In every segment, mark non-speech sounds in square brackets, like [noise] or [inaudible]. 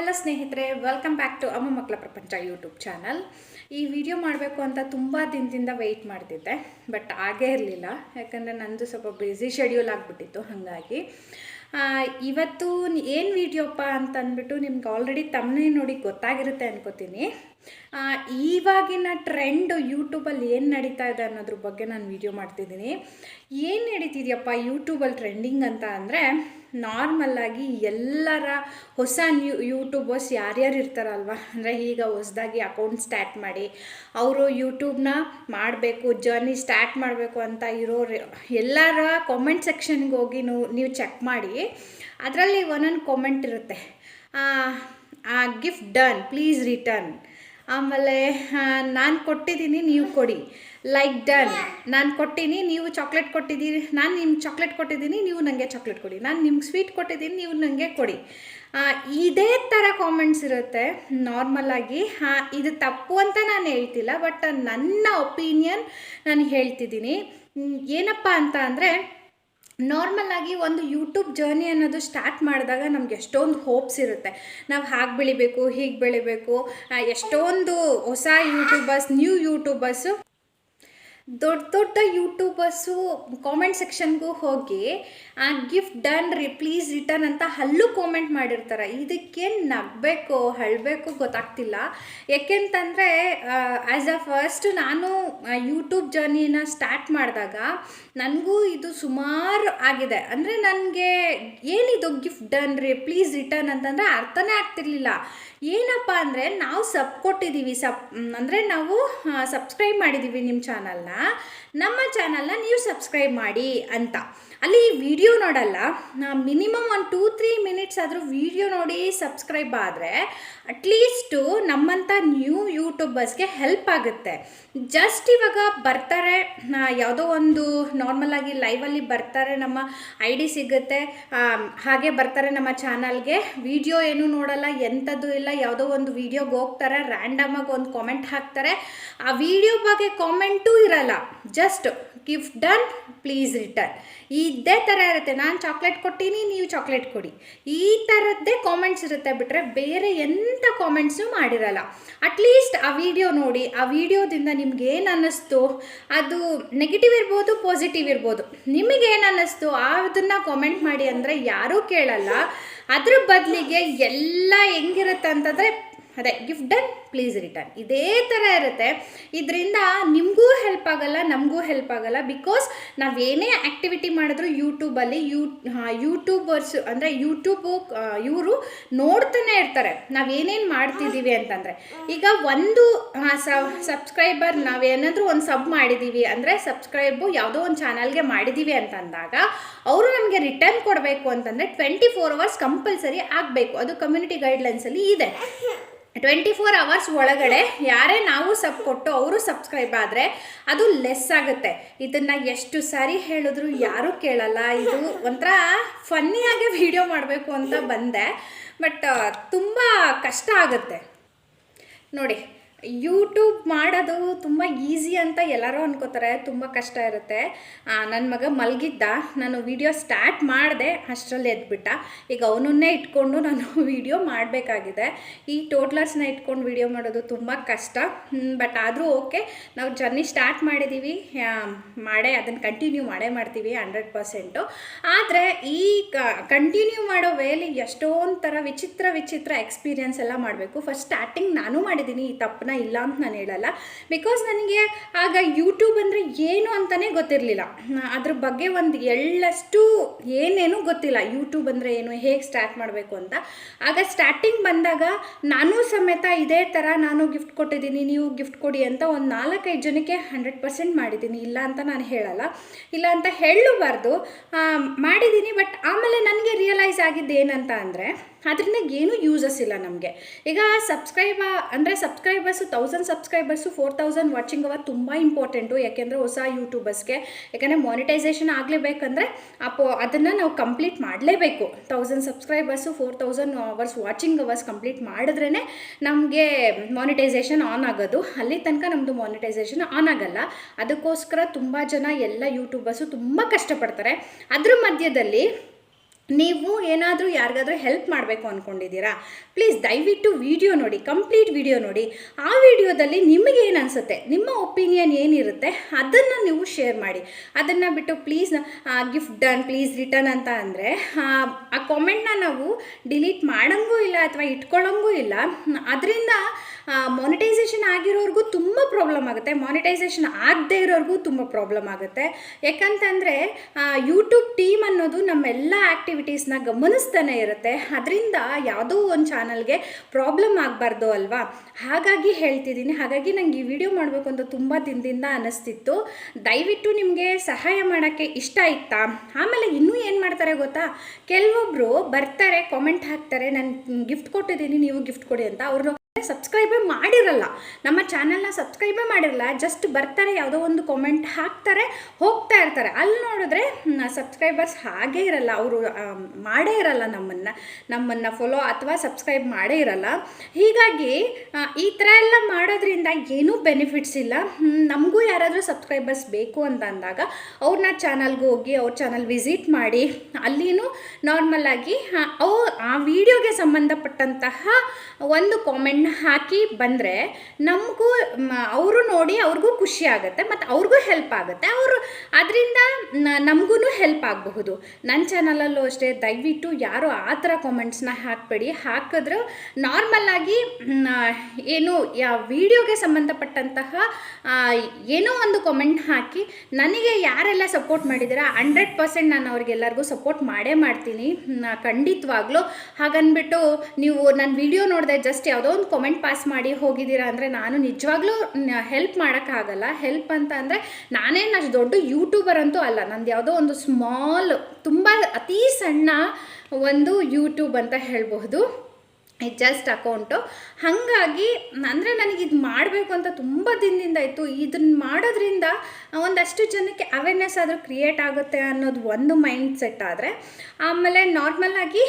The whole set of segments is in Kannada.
ಎಲ್ಲ ಸ್ನೇಹಿತರೆ ವೆಲ್ಕಮ್ ಬ್ಯಾಕ್ ಟು ಅಮ್ಮ ಮಕ್ಕಳ ಪ್ರಪಂಚ ಯೂಟ್ಯೂಬ್ ಚಾನಲ್ ಈ ವಿಡಿಯೋ ಮಾಡಬೇಕು ಅಂತ ತುಂಬ ದಿನದಿಂದ ವೆಯ್ಟ್ ಮಾಡ್ತಿದ್ದೆ ಬಟ್ ಆಗೇ ಇರಲಿಲ್ಲ. ಯಾಕಂದರೆ ನಂದು ಸ್ವಲ್ಪ ಬ್ಯುಸಿ ಶೆಡ್ಯೂಲ್ ಆಗಿಬಿಟ್ಟಿತ್ತು, ಹಾಗಾಗಿ. ಇವತ್ತು ಏನು ವಿಡಿಯೋಪ್ಪ ಅಂತ ಅಂದ್ಬಿಟ್ಟು ನಿಮ್ಗೆ ಆಲ್ರೆಡಿ ತಮ್ಮನೇ ನೋಡಿ ಗೊತ್ತಾಗಿರುತ್ತೆ ಅನ್ಕೋತೀನಿ. ಇವಾಗಿನ ಟ್ರೆಂಡ್ ಯೂಟ್ಯೂಬಲ್ಲಿ ಏನು ನಡೀತಾ ಇದೆ ಅನ್ನೋದ್ರ ಬಗ್ಗೆ ನಾನು ವಿಡಿಯೋ ಮಾಡ್ತಿದ್ದೀನಿ. ಏನು ನಡೀತಿದೆಯಪ್ಪ ಯೂಟ್ಯೂಬಲ್ಲಿ ಟ್ರೆಂಡಿಂಗ್ ಅಂತ ಅಂದರೆ ನಾರ್ಮಲ್ಲಾಗಿ ಎಲ್ಲರ ಹೊಸ ನ್ಯೂ ಯೂಟ್ಯೂಬರ್ಸ್ ಯಾರ್ಯಾರು ಇರ್ತಾರಲ್ವ? ಅಂದರೆ ಈಗ ಹೊಸದಾಗಿ ಅಕೌಂಟ್ ಸ್ಟಾರ್ಟ್ ಮಾಡಿ ಅವರು ಯೂಟ್ಯೂಬ್ನ ಮಾಡಬೇಕು ಜರ್ನಿ ಸ್ಟಾರ್ಟ್ ಮಾಡಬೇಕು ಅಂತ ಇರೋರು, ಎಲ್ಲರ ಕಾಮೆಂಟ್ ಸೆಕ್ಷನ್ಗೆ ಹೋಗಿ ನೀವು ನೀವು ಚೆಕ್ ಮಾಡಿ, ಅದರಲ್ಲಿ ಒಂದೊಂದು ಕಾಮೆಂಟ್ ಇರುತ್ತೆ. ಗಿಫ್ಟ್ ಡನ್ ಪ್ಲೀಸ್ ರಿಟರ್ನ್ ಆಮೇಲೆ ನಾನು ಕೊಟ್ಟಿದ್ದೀನಿ ನೀವು ಕೊಡಿ. ಲೈಕ್ ಡನ್ ನಾನು ಕೊಟ್ಟಿನಿ, ನೀವು ಚಾಕ್ಲೇಟ್ ಕೊಟ್ಟಿದ್ದೀರಿ ನಾನು ನಿಮ್ಗೆ ಚಾಕ್ಲೇಟ್ ಕೊಟ್ಟಿದ್ದೀನಿ ನೀವು ನನಗೆ ಚಾಕ್ಲೇಟ್ ಕೊಡಿ. ನಾನು ನಿಮ್ಗೆ ಸ್ವೀಟ್ ಕೊಟ್ಟಿದ್ದೀನಿ ನೀವು ನನಗೆ ಕೊಡಿ. ಇದೇ ಥರ ಕಾಮೆಂಟ್ಸ್ ಇರುತ್ತೆ. ನಾರ್ಮಲಾಗಿ ಹಾಂ ಇದು ತಪ್ಪು ಅಂತ ನಾನು ಹೇಳ್ತಿಲ್ಲ ಬಟ್ ನನ್ನ ಒಪಿನಿಯನ್ ನಾನು ಹೇಳ್ತಿದ್ದೀನಿ ಏನಪ್ಪ ಅಂತ ಅಂದರೆ ನಾರ್ಮಲ್ ಆಗಿ ಒಂದು ಯೂಟ್ಯೂಬ್ ಜರ್ನಿ ಅನ್ನೋದು ಸ್ಟಾರ್ಟ್ ಮಾಡಿದಾಗ ನಮ್ಗೆ ಎಷ್ಟೊಂದು ಹೋಪ್ಸ್ ಇರುತ್ತೆ. ನಾವು ಹಾಗೆ ಬೆಳಿಬೇಕು, ಹೀಗೆ ಬೆಳಿಬೇಕು ಎಷ್ಟೊಂದು ಹೊಸ ಯೂಟ್ಯೂಬರ್ಸ್ ನ್ಯೂ ಯೂಟ್ಯೂಬರ್ಸು ದೊಡ್ಡ ದೊಡ್ಡ ಯೂಟ್ಯೂಬರ್ಸು ಕಾಮೆಂಟ್ ಸೆಕ್ಷನ್ಗೂ ಹೋಗಿ, ಆ gift done re please return ಅಂತ ಅಲ್ಲೂ ಕಾಮೆಂಟ್ ಮಾಡಿರ್ತಾರೆ. ಇದಕ್ಕೆ ನಗಬೇಕು ಹಳಬೇಕು ಗೊತ್ತಾಗ್ತಿಲ್ಲ. ಯಾಕೆಂತಂದರೆ ಆ್ಯಸ್ ಅ ಫಸ್ಟ್ ನಾನು ಯೂಟ್ಯೂಬ್ ಜರ್ನಿನ ಸ್ಟಾರ್ಟ್ ಮಾಡಿದಾಗ ನನಗೂ ಇದು ಸುಮಾರು ಆಗಿದೆ. ಅಂದರೆ ನನಗೆ ಏನಿದು gift done re please return ಅಂತಂದರೆ ಅರ್ಥನೇ ಆಗ್ತಿರ್ಲಿಲ್ಲ. ಏನಪ್ಪ ಅಂದರೆ, ನಾವು ಸಬ್ ಕೊಟ್ಟಿದ್ದೀವಿ ಸಬ್ ಅಂದರೆ ನಾವು ಸಬ್ಸ್ಕ್ರೈಬ್ ಮಾಡಿದ್ದೀವಿ ನಿಮ್ಮ ಚಾನಲ್ನ ನಮ್ಮ ಚಾನಲ್ನ ನೀವು ಸಬ್ಸ್ಕ್ರೈಬ್ ಮಾಡಿ ಅಂತ. ಅಲ್ಲಿ ವಿಡಿಯೋ ನೋಡಲ್ಲ ಮಿನಿಮಮ್ ಒಂದು ಟೂ, ತ್ರೀ ಮಿನಿಟ್ಸ್ ಆದರೂ ವಿಡಿಯೋ ನೋಡಿ ಸಬ್ಸ್ಕ್ರೈಬ್ ಆದರೆ ಅಟ್ಲೀಸ್ಟು ನಮ್ಮಂಥ ನ್ಯೂ ಯೂಟ್ಯೂಬರ್ಸ್ಗೆ ಹೆಲ್ಪ್ ಆಗುತ್ತೆ. ಜಸ್ಟ್ ಇವಾಗ ಬರ್ತಾರೆ ಯಾವುದೋ ಒಂದು ನಾರ್ಮಲ್ ಆಗಿ ಲೈವಲ್ಲಿ ಬರ್ತಾರೆ, ನಮ್ಮ ಐ ಡಿ ಸಿಗುತ್ತೆ ಹಾಗೆ ಬರ್ತಾರೆ ನಮ್ಮ ಚಾನಲ್ಗೆ. ವಿಡಿಯೋ ಏನೂ ನೋಡಲ್ಲ, ಎಂಥದ್ದು ಇಲ್ಲ, ಯಾವುದೋ ಒಂದು ವಿಡಿಯೋಗೆ ಹೋಗ್ತಾರೆ ರ್ಯಾಂಡಮಾಗಿ ಒಂದು ಕಾಮೆಂಟ್ ಹಾಕ್ತಾರೆ. ಆ ವಿಡಿಯೋ ಬಗ್ಗೆ ಕಾಮೆಂಟೂ ಇರಲ್ಲ. Just gift done please return ಇದೇ ಥರ ಇರುತ್ತೆ. ನಾನು ಚಾಕ್ಲೇಟ್ ಕೊಟ್ಟೀನಿ, ನೀವು ಚಾಕ್ಲೇಟ್ ಕೊಡಿ. ಈ ಥರದ್ದೇ ಕಾಮೆಂಟ್ಸ್ ಇರುತ್ತೆ ಬಿಟ್ಟರೆ ಬೇರೆ ಎಂಥ ಕಾಮೆಂಟ್ಸು ಮಾಡಿರಲ್ಲ. ಅಟ್ಲೀಸ್ಟ್ ಆ ವಿಡಿಯೋ ನೋಡಿ, ಆ ವಿಡಿಯೋದಿಂದ ನಿಮ್ಗೆ ಏನು ಅನ್ನಿಸ್ತು? ಅದು ನೆಗೆಟಿವ್ ಇರ್ಬೋದು ಪಾಸಿಟಿವ್ ಇರ್ಬೋದು. ನಿಮಗೇನು ಅನ್ನಿಸ್ತು? ಅದನ್ನು ಕಾಮೆಂಟ್ ಮಾಡಿ ಅಂದರೆ ಯಾರೂ ಕೇಳಲ್ಲ. ಅದ್ರ ಬದಲಿಗೆ ಎಲ್ಲ ಹೆಂಗಿರುತ್ತೆ ಅಂತಂದರೆ ಅದೇ ಗಿಫ್ಟ್ ಡನ್ ಪ್ಲೀಸ್ ರಿಟರ್ನ್ ಇದೇ ಥರ ಇರುತ್ತೆ. ಇದರಿಂದ ನಿಮಗೂ ಹೆಲ್ಪ್ ಆಗಲ್ಲ, ನಮಗೂ ಹೆಲ್ಪ್ ಆಗಲ್ಲ ಬಿಕಾಸ್ ನಾವೇನೇ ಆ್ಯಕ್ಟಿವಿಟಿ ಮಾಡಿದ್ರು ಯೂಟ್ಯೂಬಲ್ಲಿ ಯೂ ಯೂಟ್ಯೂಬರ್ಸ್ ಅಂದರೆ ಯೂಟ್ಯೂಬು ಇವರು ನೋಡ್ತಾನೆ ಇರ್ತಾರೆ. ನಾವೇನೇನು ಮಾಡ್ತಿದ್ದೀವಿ ಅಂತಂದರೆ. ಈಗ ಒಂದು ಸಬ್ಸ್ಕ್ರೈಬರ್ ನಾವೇನಾದರೂ ಒಂದು ಸಬ್ ಮಾಡಿದ್ದೀವಿ ಅಂದರೆ ಸಬ್ಸ್ಕ್ರೈಬು ಯಾವುದೋ ಒಂದು ಚಾನಲ್ಗೆ ಮಾಡಿದ್ದೀವಿ ಅಂತಂದಾಗ, ಅವರು ನಮಗೆ ರಿಟರ್ನ್ ಕೊಡಬೇಕು ಅಂತಂದರೆ ಟ್ವೆಂಟಿ ಫೋರ್ ಅವರ್ಸ್ ಕಂಪಲ್ಸರಿ ಆಗಬೇಕು. ಅದು ಕಮ್ಯುನಿಟಿ ಗೈಡ್ಲೈನ್ಸಲ್ಲಿ ಇದೆ. ಟ್ವೆಂಟಿ ಫೋರ್ ಅವರ್ಸ್ ಒಳಗಡೆ ಯಾರೇ ನಾವು ಸಬ್ ಕೊಟ್ಟು ಅವರು ಸಬ್ಸ್ಕ್ರೈಬ್ ಆದರೆ ಅದು ಲೆಸ್ ಆಗುತ್ತೆ. ಇದನ್ನು ಎಷ್ಟು ಸಾರಿ ಹೇಳಿದ್ರು ಯಾರೂ ಕೇಳಲ್ಲ. ಇದು ಒಂಥರ ಫನ್ನಿಯಾಗೆ ವಿಡಿಯೋ ಮಾಡಬೇಕು ಅಂತ ಬಂದೆ. ಬಟ್ ತುಂಬ ಕಷ್ಟ ಆಗುತ್ತೆ. ನೋಡಿ ಯೂಟ್ಯೂಬ್ ಮಾಡೋದು ತುಂಬ ಈಸಿ ಅಂತ ಎಲ್ಲರೂ ಅನ್ಕೋತಾರೆ, ತುಂಬ ಕಷ್ಟ ಇರುತ್ತೆ. ನನ್ನ ಮಗ ಮಲಗಿದ್ದ, ನಾನು ವಿಡಿಯೋ ಸ್ಟಾರ್ಟ್ ಮಾಡಿದೆ, ಅಷ್ಟರಲ್ಲಿ ಎದ್ಬಿಟ್ಟ. ಈಗ ಅವನನ್ನೇ ಇಟ್ಕೊಂಡು ನಾನು [laughs] ವಿಡಿಯೋ ಮಾಡಬೇಕಾಗಿದೆ. ಈ ಟೋಟ್ಲರ್ಸ್ನ ಇಟ್ಕೊಂಡು ವಿಡಿಯೋ ಮಾಡೋದು ತುಂಬ ಕಷ್ಟ. ಬಟ್ ಆದರೂ ಓಕೆ ನಾವು ಜರ್ನಿ ಸ್ಟಾರ್ಟ್ ಮಾಡಿದ್ದೀವಿ ಮಾಡೇ, ಅದನ್ನು ಕಂಟಿನ್ಯೂ ಮಾಡೇ ಮಾಡ್ತೀವಿ ಹಂಡ್ರೆಡ್ ಪರ್ಸೆಂಟು ಆದರೆ ಈ ಕಂಟಿನ್ಯೂ ಮಾಡೋ ವೇಲಿ ಎಷ್ಟೊಂದು ಥರ ವಿಚಿತ್ರ ವಿಚಿತ್ರ ಎಕ್ಸ್ಪೀರಿಯನ್ಸ್ ಎಲ್ಲ ಮಾಡಬೇಕು. ಫಸ್ಟ್ ಸ್ಟಾರ್ಟಿಂಗ್ ನಾನು ಮಾಡಿದ್ದೀನಿ ಈ ತಪ್ಪನ್ನ ಇಲ್ಲ ಅಂತ ನಾನು ಹೇಳಲ್ಲ. ಬಿಕಾಸ್ ನನಗೆ ಆಗ ಯೂಟ್ಯೂಬ್ ಅಂದರೆ ಏನು ಅಂತಲೇ ಗೊತ್ತಿರಲಿಲ್ಲ. ಅದ್ರ ಬಗ್ಗೆ ಒಂದು ಎಳ್ಳಷ್ಟು ಏನೇನೂ ಗೊತ್ತಿಲ್ಲ. ಯೂಟ್ಯೂಬ್ ಅಂದರೆ ಏನು, ಹೇಗೆ ಸ್ಟಾರ್ಟ್ ಮಾಡಬೇಕು ಅಂತ. ಆಗ ಸ್ಟಾರ್ಟಿಂಗ್ ಬಂದಾಗ ನಾನು ಸಮೇತ ಇದೇ ಥರ ನಾನು ಗಿಫ್ಟ್ ಕೊಟ್ಟಿದ್ದೀನಿ, ನೀವು ಗಿಫ್ಟ್ ಕೊಡಿ ಅಂತ ಒಂದು ನಾಲ್ಕೈದು ಜನಕ್ಕೆ ಹಂಡ್ರೆಡ್ ಪರ್ಸೆಂಟ್ ಮಾಡಿದ್ದೀನಿ. ಇಲ್ಲ ಅಂತ ನಾನು ಹೇಳಲ್ಲ. ಇಲ್ಲ ಅಂತ ಹೇಳಬಾರ್ದು. ಮಾಡಿದ್ದೀನಿ ಬಟ್ ಆಮೇಲೆ ನನಗೆ ರಿಯಲೈಸ್ ಆಗಿದ್ದು ಏನಂತ ಅಂದರೆ, ಅದರಿಂದ ಏನೂ ಯೂಸಸ್ ಇಲ್ಲ ನಮಗೆ. ಈಗ ಸಬ್ಸ್ಕ್ರೈಬ ಅಂದರೆ subscribers thousand subscribers four thousand watching hour ತುಂಬ ಇಂಪಾರ್ಟೆಂಟು ಯಾಕೆಂದರೆ ಹೊಸ ಯೂಟ್ಯೂಬರ್ಸ್ಗೆ ಯಾಕೆಂದರೆ ಮಾನಿಟೈಸೇಷನ್ ಆಗಲೇಬೇಕಂದ್ರೆ ಅಪೋ ಅದನ್ನು ನಾವು ಕಂಪ್ಲೀಟ್ ಮಾಡಲೇಬೇಕು. Thousand subscribers four thousand hours watching hours complete ಮಾಡಿದ್ರೇ ನಮಗೆ ಮಾನಿಟೈಸೇಷನ್ ಆನ್ ಆಗೋದು. ಅಲ್ಲಿ ತನಕ ನಮ್ಮದು ಮಾನಿಟೈಸೇಷನ್ ಆನ್ ಆಗಲ್ಲ. ಅದಕ್ಕೋಸ್ಕರ ತುಂಬ ಜನ ಎಲ್ಲ ಯೂಟ್ಯೂಬರ್ಸು ತುಂಬ ಕಷ್ಟಪಡ್ತಾರೆ. ಅದ್ರ ಮಧ್ಯದಲ್ಲಿ ನೀವು ಏನಾದರೂ ಯಾರಿಗಾದರೂ ಹೆಲ್ಪ್ ಮಾಡಬೇಕು ಅಂದ್ಕೊಂಡಿದ್ದೀರಾ ಪ್ಲೀಸ್ ದಯವಿಟ್ಟು ವಿಡಿಯೋ ನೋಡಿ ಕಂಪ್ಲೀಟ್ ವಿಡಿಯೋ ನೋಡಿ. ಆ ವಿಡಿಯೋದಲ್ಲಿ ನಿಮಗೆ ಏನು ಅನಿಸುತ್ತೆ, ನಿಮ್ಮ ಒಪಿನಿಯನ್ ಏನಿರುತ್ತೆ, ಅದನ್ನು ನೀವು ಶೇರ್ ಮಾಡಿ. ಅದನ್ನು ಬಿಟ್ಟು please gift done please return ಅಂತ ಅಂದರೆ, ಆ ಕಾಮೆಂಟ್ನ ನಾವು ಡಿಲೀಟ್ ಮಾಡೋಂಗೂ ಇಲ್ಲ ಅಥವಾ ಇಟ್ಕೊಳ್ಳೋಂಗೂ ಇಲ್ಲ. ಅದರಿಂದ ಮಾನಿಟೈಸೇಷನ್ ಆಗಿರೋರ್ಗೂ ತುಂಬ ಪ್ರಾಬ್ಲಮ್ ಆಗುತ್ತೆ. ಮಾನಿಟೈಸೇಷನ್ ಆಗದೇ ಇರೋರ್ಗೂ ತುಂಬ ಪ್ರಾಬ್ಲಮ್ ಆಗುತ್ತೆ. ಯಾಕಂತಂದರೆ ಯೂಟ್ಯೂಬ್ ಟೀಮ್ ಅನ್ನೋದು ನಮ್ಮೆಲ್ಲ ಆ್ಯಕ್ಟಿವಿಟೀಸ್ನ ಗಮನಿಸ್ತಾನೆ ಇರುತ್ತೆ. ಅದರಿಂದ ಯಾವುದೋ ಒಂದು ಚಾನಲ್ಗೆ ಪ್ರಾಬ್ಲಮ್ ಆಗಬಾರ್ದು ಅಲ್ವಾ? ಹಾಗಾಗಿ ಹೇಳ್ತಿದ್ದೀನಿ. ಹಾಗಾಗಿ ನಂಗೆ ಈ ವಿಡಿಯೋ ಮಾಡಬೇಕು ಅಂತ ತುಂಬ ದಿನದಿಂದ ಅನ್ನಿಸ್ತಿತ್ತು ದಯವಿಟ್ಟು ನಿಮಗೆ ಸಹಾಯ ಮಾಡೋಕ್ಕೆ ಇಷ್ಟ ಇತ್ತಾ ಆಮೇಲೆ ಇನ್ನೂ ಏನು ಮಾಡ್ತಾರೆ ಗೊತ್ತಾ? ಕೆಲವೊಬ್ಬರು ಬರ್ತಾರೆ ಕಾಮೆಂಟ್ ಹಾಕ್ತಾರೆ, ನಾನು ಗಿಫ್ಟ್ ಕೊಟ್ಟಿದ್ದೀನಿ, ನೀವು ಗಿಫ್ಟ್ ಕೊಡಿ ಅಂತ. ಅವರು ಸಬ್ಸ್ಕ್ರೈಬೇ ಮಾಡಿರಲ್ಲ ನಮ್ಮ ಚಾನಲ್ನ ಸಬ್ಸ್ಕ್ರೈಬೇ ಮಾಡಿರಲ್ಲ ಜಸ್ಟ್ ಬರ್ತಾರೆ ಯಾವುದೋ ಒಂದು ಕಾಮೆಂಟ್ ಹಾಕ್ತಾರೆ ಹೋಗ್ತಾ ಇರ್ತಾರೆ. ಅಲ್ಲಿ ನೋಡಿದ್ರೆ ಸಬ್ಸ್ಕ್ರೈಬರ್ಸ್ ಹಾಗೇ ಇರಲ್ಲ. ಅವರು ಮಾಡೇ ಇರಲ್ಲ ನಮ್ಮನ್ನು ನಮ್ಮನ್ನು ಫಾಲೋ ಅಥವಾ ಸಬ್ಸ್ಕ್ರೈಬ್ ಮಾಡೇ ಇರಲ್ಲ. ಹೀಗಾಗಿ ಈ ಥರ ಎಲ್ಲ ಮಾಡೋದ್ರಿಂದ ಏನೂ ಬೆನಿಫಿಟ್ಸ್ ಇಲ್ಲ. ನಮಗೂ ಯಾರಾದರೂ ಸಬ್ಸ್ಕ್ರೈಬರ್ಸ್ ಬೇಕು ಅಂತ ಅಂದಾಗ ಅವ್ರನ್ನ ಚಾನಲ್ಗೆ ಹೋಗಿ ಅವ್ರ ಚಾನಲ್ ವಿಸಿಟ್ ಮಾಡಿ ಅಲ್ಲಿನೂ ನಾರ್ಮಲ್ ಆಗಿ ಆ, ಅವು ಆ ವಿಡಿಯೋಗೆ ಸಂಬಂಧಪಟ್ಟಂತಹ ಒಂದು ಕಾಮೆಂಟ್ ಹಾಕಿ ಬಂದರೆ ನಮಗೂ ಅವರು ನೋಡಿ ಅವ್ರಿಗೂ ಖುಷಿ ಆಗುತ್ತೆ, ಮತ್ತು ಅವ್ರಿಗೂ ಹೆಲ್ಪ್ ಆಗುತ್ತೆ. ಅವರು ಅದರಿಂದ ನಮಗೂ ಹೆಲ್ಪ್ ಆಗಬಹುದು. ನನ್ನ ಚಾನಲಲ್ಲೂ ಅಷ್ಟೇ, ದಯವಿಟ್ಟು ಯಾರು ಆ ಥರ ಕಾಮೆಂಟ್ಸ್ನ ಹಾಕಬೇಡಿ. ಹಾಕಿದ್ರು ನಾರ್ಮಲ್ ಆಗಿ ಏನು ಯಾವ ವಿಡಿಯೋಗೆ ಸಂಬಂಧಪಟ್ಟಂತಹ ಏನೋ ಒಂದು ಕಾಮೆಂಟ್ ಹಾಕಿ, ನನಗೆ ಯಾರೆಲ್ಲ ಸಪೋರ್ಟ್ ಮಾಡಿದ್ದೀರಾ ಹಂಡ್ರೆಡ್ ಪರ್ಸೆಂಟ್ ನಾನು ಅವ್ರಿಗೆಲ್ಲರಿಗೂ ಸಪೋರ್ಟ್ ಮಾಡೇ ಮಾಡ್ತೀನಿ. ಖಂಡಿತವಾಗ್ಲೂ. ಹಾಗನ್ಬಿಟ್ಟು ನೀವು ನನ್ನ ವಿಡಿಯೋ ನೋಡಿದೆ ಜಸ್ಟ್ ಯಾವುದೋ ಒಂದು ಕಾಮೆಂಟ್ ಪಾಸ್ ಮಾಡಿ ಹೋಗಿದ್ದೀರಾ ಅಂದರೆ ನಾನು ನಿಜವಾಗ್ಲೂ ಹೆಲ್ಪ್ ಮಾಡೋಕ್ಕಾಗಲ್ಲ. ಹೆಲ್ಪ್ ಅಂತ ಅಂದರೆ ನಾನೇನು ಅಷ್ಟು ದೊಡ್ಡ ಯೂಟ್ಯೂಬರ್ ಅಂತೂ ಅಲ್ಲ. ನಂದು ಯಾವುದೋ ಒಂದು ಸ್ಮಾಲ್ ತುಂಬ ಅತೀ ಸಣ್ಣ ಒಂದು ಯೂಟ್ಯೂಬ್ ಅಂತ ಹೇಳಬಹುದು. ಜಸ್ಟ್ ಅಕೌಂಟು ಹಾಗಾಗಿ ಅಂದರೆ ನನಗೆ ಇದು ಮಾಡಬೇಕು ಅಂತ ತುಂಬ ದಿನದಿಂದ ಇತ್ತು. ಇದನ್ನ ಮಾಡೋದ್ರಿಂದ ಒಂದಷ್ಟು ಜನಕ್ಕೆ ಅವೇರ್ನೆಸ್ ಆದರೂ ಕ್ರಿಯೇಟ್ ಆಗುತ್ತೆ ಅನ್ನೋದು ಒಂದು ಮೈಂಡ್ ಸೆಟ್ ಆದರೆ, ಆಮೇಲೆ ನಾರ್ಮಲ್ ಆಗಿ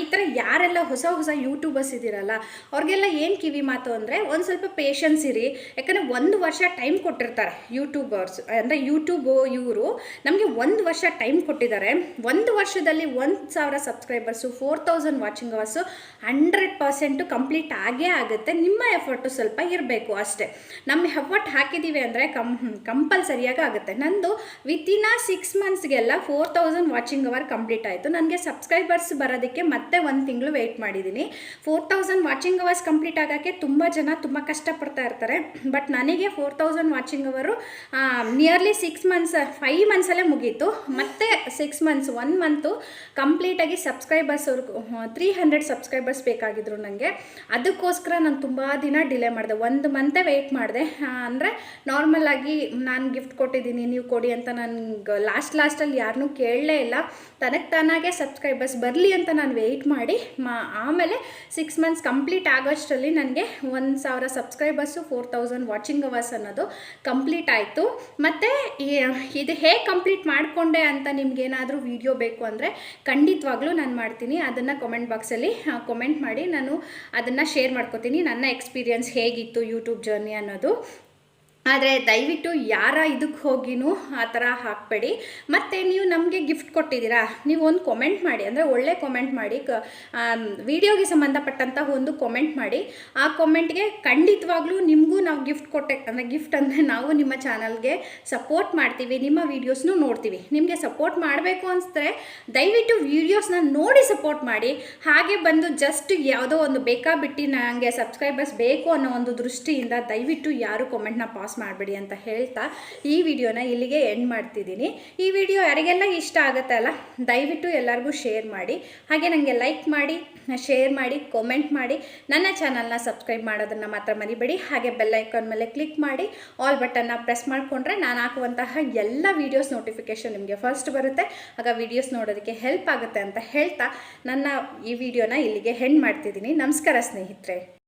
ಈ ಥರ ಯಾರೆಲ್ಲ ಹೊಸ ಹೊಸ ಯೂಟ್ಯೂಬರ್ಸ್ ಇದ್ದೀರಲ್ಲ, ಅವ್ರಿಗೆಲ್ಲ ಏನು ಕಿವಿ ಮಾತು ಅಂದರೆ ಒಂದು ಸ್ವಲ್ಪ ಪೇಷನ್ಸ್ ಇರಿ. ಯಾಕಂದರೆ ಒಂದು ವರ್ಷ ಟೈಮ್ ಕೊಟ್ಟಿರ್ತಾರೆ ಯೂಟ್ಯೂಬರ್ಸ್ ಅಂದರೆ ಯೂಟ್ಯೂಬು ಇವರು ನಮಗೆ ಒಂದು ವರ್ಷ ಟೈಮ್ ಕೊಟ್ಟಿದ್ದಾರೆ. ಒಂದು ವರ್ಷದಲ್ಲಿ ಒಂದು ಸಾವಿರ subscribers four thousand watching hours hundred percent complete ಆಗೇ ಆಗುತ್ತೆ. ನಿಮ್ಮ ಎಫರ್ಟು ಸ್ವಲ್ಪ ಇರಬೇಕು ಅಷ್ಟೇ. ನಮ್ಮ ಎಫರ್ಟ್ ಹಾಕಿದ್ದೀವಿ ಅಂದರೆ ಕಂ, ಕಂಪಲ್ಸರಿಯಾಗಿ ಆಗುತ್ತೆ. ನಂದು ವಿತಿನ್ ಆ six ಮಂತ್ಸ್ಗೆಲ್ಲ four thousand watching hour complete ಆಯಿತು. ನನಗೆ ಸಬ್ಸ್ಕ್ರೈಬರ್ಸ್ ಬರೋದಕ್ಕೆ ಮತ್ತೆ ಒಂದು ತಿಂಗಳು ವೆಯ್ಟ್ ಮಾಡಿದ್ದೀನಿ four thousand watching hours complete ಆಗೋಕ್ಕೆ ತುಂಬ ಜನ ತುಂಬ ಕಷ್ಟಪಡ್ತಾ ಇರ್ತಾರೆ. ಬಟ್ ನನಗೆ four thousand watching hours nearly six months five ಮಂತ್ಸಲ್ಲೇ ಮುಗೀತು. ಮತ್ತೆ ಸಿಕ್ಸ್ ಮಂತ್ಸ್ ಒನ್ ಮಂತು ಕಂಪ್ಲೀಟಾಗಿ ಸಬ್ಸ್ಕ್ರೈಬರ್ಸ್ ಅವ್ರಿಗೂ ತ್ರೀ ಹಂಡ್ರೆಡ್ ಸಬ್ಸ್ಕ್ರೈಬರ್ಸ್ ಬೇಕಾಗಿದ್ರು ನನಗೆ ಅದಕ್ಕೋಸ್ಕರ ನಾನು ತುಂಬ ದಿನ ಡಿಲೇ ಮಾಡಿದೆ. ಒಂದು ಮಂತೇ ವೆಯ್ಟ್ ಮಾಡಿದೆ. ಅಂದರೆ ನಾರ್ಮಲಾಗಿ ನಾನು ಗಿಫ್ಟ್ ಕೊಟ್ಟಿದ್ದೀನಿ, ನೀವು ಕೊಡಿ ಅಂತ ನನಗೆ ಲಾಸ್ಟ್ ಲಾಸ್ಟಲ್ಲಿ ಯಾರನ್ನೂ ಕೇಳಲೇ ಇಲ್ಲ. ತನಗೆ ತಾನಾಗೆ ಸಬ್ಸ್ಕ್ರೈಬರ್ಸ್ ಬರಲಿ ಅಂತ ನಾನು ವೆಯ್ಟ್ ಮಾಡಿ, ಮಾ, ಆಮೇಲೆ ಸಿಕ್ಸ್ ಮಂತ್ಸ್ ಕಂಪ್ಲೀಟ್ ಆಗೋಷ್ಟರಲ್ಲಿ ನನಗೆ ಒಂದು ಸಾವಿರ subscribers four thousand watching hours ಅನ್ನೋದು ಕಂಪ್ಲೀಟ್ ಆಯಿತು. ಮತ್ತು ಇದು ಹೇಗೆ ಕಂಪ್ಲೀಟ್ ಮಾಡಿಕೊಂಡೆ ಅಂತ ನಿಮ್ಗೇನಾದರೂ ವಿಡಿಯೋ ಬೇಕು ಅಂದರೆ ಖಂಡಿತವಾಗ್ಲೂ ನಾನು ಮಾಡ್ತೀನಿ. ಅದನ್ನು ಕಾಮೆಂಟ್ ಬಾಕ್ಸಲ್ಲಿ ಕಾಮೆಂಟ್ ಮಾಡಿ. ನಾನು ಅದನ್ನು ಶೇರ್ ಮಾಡ್ಕೋತೀನಿ. ನನ್ನ ಎಕ್ಸ್ಪೀರಿಯನ್ಸ್ ಹೇಗಿತ್ತು ಯೂಟ್ಯೂಬ್ ಜರ್ನಿ ಅನ್ನೋದು. ಆದರೆ ದಯವಿಟ್ಟು ಯಾರ ಇದಕ್ಕೆ ಹೋಗಿನೂ ಆ ಥರ ಹಾಕಬೇಡಿ. ಮತ್ತು ನೀವು ನಮಗೆ ಗಿಫ್ಟ್ ಕೊಟ್ಟಿದ್ದೀರಾ, ನೀವು ಒಂದು ಕಾಮೆಂಟ್ ಮಾಡಿ, ಅಂದರೆ ಒಳ್ಳೆ ಕಾಮೆಂಟ್ ಮಾಡಿ, ಕ ವಿಡಿಯೋಗೆ ಸಂಬಂಧಪಟ್ಟಂಥ ಒಂದು ಕಾಮೆಂಟ್ ಮಾಡಿ. ಆ ಕಾಮೆಂಟ್ಗೆ ಖಂಡಿತವಾಗ್ಲೂ ನಿಮಗೂ ನಾವು ಗಿಫ್ಟ್ ಕೊಟ್ಟೆ, ಅಂದರೆ ಗಿಫ್ಟ್ ಅಂದರೆ ನಾವು ನಿಮ್ಮ ಚಾನಲ್ಗೆ ಸಪೋರ್ಟ್ ಮಾಡ್ತೀವಿ, ನಿಮ್ಮ ವೀಡಿಯೋಸ್ನೂ ನೋಡ್ತೀವಿ. ನಿಮಗೆ ಸಪೋರ್ಟ್ ಮಾಡಬೇಕು ಅನಿಸಿದ್ರೆ ದಯವಿಟ್ಟು ವೀಡಿಯೋಸ್ನ ನೋಡಿ ಸಪೋರ್ಟ್ ಮಾಡಿ. ಹಾಗೆ ಬಂದು ಜಸ್ಟ್ ಯಾವುದೋ ಒಂದು ಬೇಕಾಬಿಟ್ಟು ನನಗೆ ಸಬ್ಸ್ಕ್ರೈಬರ್ಸ್ ಬೇಕು ಅನ್ನೋ ಒಂದು ದೃಷ್ಟಿಯಿಂದ ದಯವಿಟ್ಟು ಯಾರು ಕಾಮೆಂಟ್ನ ಪಾಸ್ ಮಾಡಬೇಡಿ ಅಂತ ಹೇಳ್ತಾ ಈ ವಿಡಿಯೋನ ಇಲ್ಲಿಗೆ ಎಂಡ್ ಮಾಡ್ತಿದ್ದೀನಿ. ಈ ವಿಡಿಯೋ ಯಾರಿಗೆಲ್ಲ ಇಷ್ಟ ಆಗುತ್ತೆ ಅಲ್ಲ, ದಯವಿಟ್ಟು ಎಲ್ಲರಿಗೂ ಶೇರ್ ಮಾಡಿ. ಹಾಗೆ ನನಗೆ ಲೈಕ್ ಮಾಡಿ ಶೇರ್ ಮಾಡಿ ಕಾಮೆಂಟ್ ಮಾಡಿ. ನನ್ನ ಚಾನಲ್ನ ಸಬ್ಸ್ಕ್ರೈಬ್ ಮಾಡೋದನ್ನು ಮಾತ್ರ ಮರಿಬೇಡಿ. ಹಾಗೆ ಬೆಲ್ ಐಕಾನ್ ಮೇಲೆ ಕ್ಲಿಕ್ ಮಾಡಿ ಆಲ್ ಬಟನ್ನ ಪ್ರೆಸ್ ಮಾಡಿಕೊಂಡ್ರೆ ನಾನು ಹಾಕುವಂತಹ ಎಲ್ಲ ವೀಡಿಯೋಸ್ ನೋಟಿಫಿಕೇಷನ್ ನಿಮಗೆ ಫಸ್ಟ್ ಬರುತ್ತೆ. ಆಗ ವಿಡಿಯೋಸ್ ನೋಡೋದಕ್ಕೆ ಹೆಲ್ಪ್ ಆಗುತ್ತೆ ಅಂತ ಹೇಳ್ತಾ ನನ್ನ ಈ ವಿಡಿಯೋನ ಇಲ್ಲಿಗೆ ಹೆಂಡ್ ಮಾಡ್ತಿದ್ದೀನಿ. ನಮಸ್ಕಾರ ಸ್ನೇಹಿತರೆ.